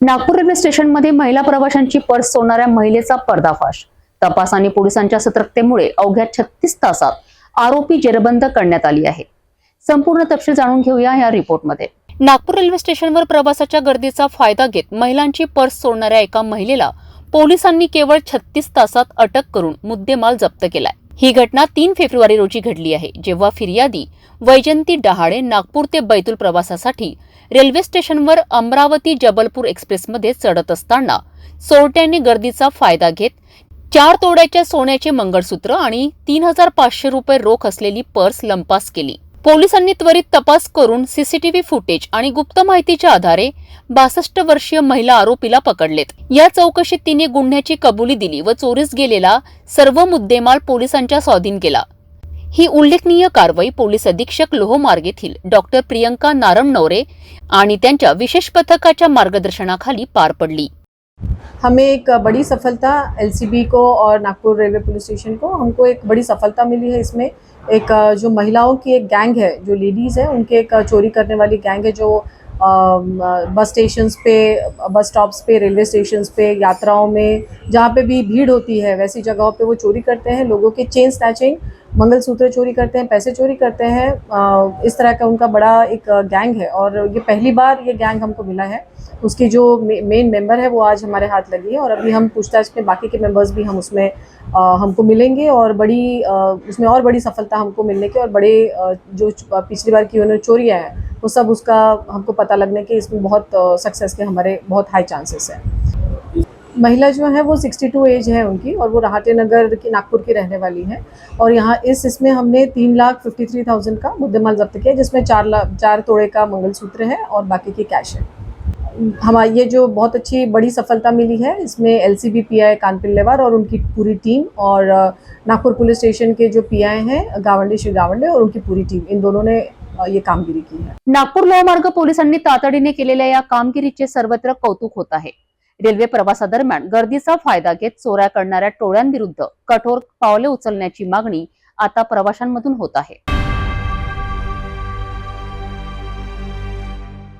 Nagpur railway स्टेशनमध्ये महिला प्रवाशांची पर्स सोडणाऱ्या महिलेचा पर्दाफाश. तपास आणि पोलिसांच्या सतर्कतेमुळे अवघ्या छत्तीस तासात आरोपी जेरबंद करण्यात आली आहे. संपूर्ण तपशील जाणून घेऊया या रिपोर्टमध्ये. नागपूर रेल्वे स्टेशनवर प्रवासाच्या गर्दीचा फायदा घेत महिलांची पर्स सोडणाऱ्या एका महिलेला पोलिसांनी केवळ छत्तीस तासात अटक करून मुद्देमाल जप्त केलाय. ही घटना तीन फेब्रुवारी रोजी घडली आहे जेव्हा फिर्यादी वैजंती डहाळे नागपूर ते बैतूल प्रवासासाठी रेल्वे स्टेशनवर अमरावती जबलपूर एक्सप्रेसमध्ये चढत असताना चोरट्यांनी गर्दीचा फायदा घेत चार तोड्याच्या सोन्याचे मंगळसूत्र आणि तीन हजार पाचशे रुपये रोख असलेली पर्स लंपास केली. पोलिसांनी त्वरित तपास करून सीसीटीव्ही फुटेज आणि गुप्त माहितीच्या आधारे बासष्ट वर्षीय महिला आरोपीला पकडलेत. या चौकशीत तिने गुन्ह्याची कबुली दिली व चोरीस गेलेला सर्व मुद्देमाल पोलिसांच्या स्वाधीन केला. ही उल्लेखनीय कारवाई पोलीस अधीक्षक लोहमार्ग येथील डॉक्टर प्रियंका नारमनवरे आणि त्यांच्या विशेष पथकाच्या मार्गदर्शनाखाली पार पडली. हमें एक बड़ी सफलता एलसीबी को और नागपुर रेलवे पुलिस स्टेशन को, हमको एक बड़ी सफलता मिली है इसमें। एक, जो महिलाओं की एक गैंग है, जो लेडीज़ है, उनके एक चोरी करने वाली गैंग है जो बस स्टेशंस पे, बस स्टॉप्स पे, रेलवे स्टेशंस पे, यात्राओं में, जहाँ पे भी भीड़ होती है, वैसी जगहों पे वो चोरी करते हैं, लोगों के चेन स्नैचिंग मंगलसूत्र चोरी करते हैं, पैसे चोरी करते हैं इस तरह का उनका बड़ा एक गैंग है और ये पहली बार ये गैंग हमको मिला है। उसकी जो मेन मेंबर है वो आज हमारे हाथ लगी है और अभी हम पूछताछ में बाकी के मेंबर्स भी हम उसमें हमको मिलेंगे और बड़ी उसमें और बड़ी सफलता हमको मिलने की और बड़े जो पिछली बार की उन्होंने चोरियाँ हैं, वो सब उसका हमको पता लगने के इसमें बहुत सक्सेस के हमारे बहुत हाई चांसेस हैं। महिला जो है वो 62 एज है उनकी और वो रहाटे नगर की, नागपुर की रहने वाली है। और यहाँ इस, इसमें हमने तीन लाख फिफ्टी थ्री थाउज़ेंड का मुद्देमाल जब्त किया, जिसमें चार लाख चार तोड़े का मंगलसूत्र है और बाकी की कैश है। हमारी ये जो बहुत अच्छी, बड़ी सफलता मिली है, इसमें L C B P I कानपिल लेवार और उनकी पूरी टीम और नागपुर पुलिस स्टेशन के जो पी आई हैं, गावंडे, श्री गावंडे और उनकी पूरी टीम, इन दोनों ने ये कामगिरी की है। नागपूर लोहमार्ग पोलिसांनी तातडीने केलेल्या या कामगिरीचे सर्वत्र कौतुक होत आहे. रेल्वे प्रवासादरम्यान गर्दीचा फायदा घेत चोऱ्या करणाऱ्या टोळ्यांविरुद्ध कठोर पावले उचलण्याची मागणी आता प्रवाशांमधून होत आहे.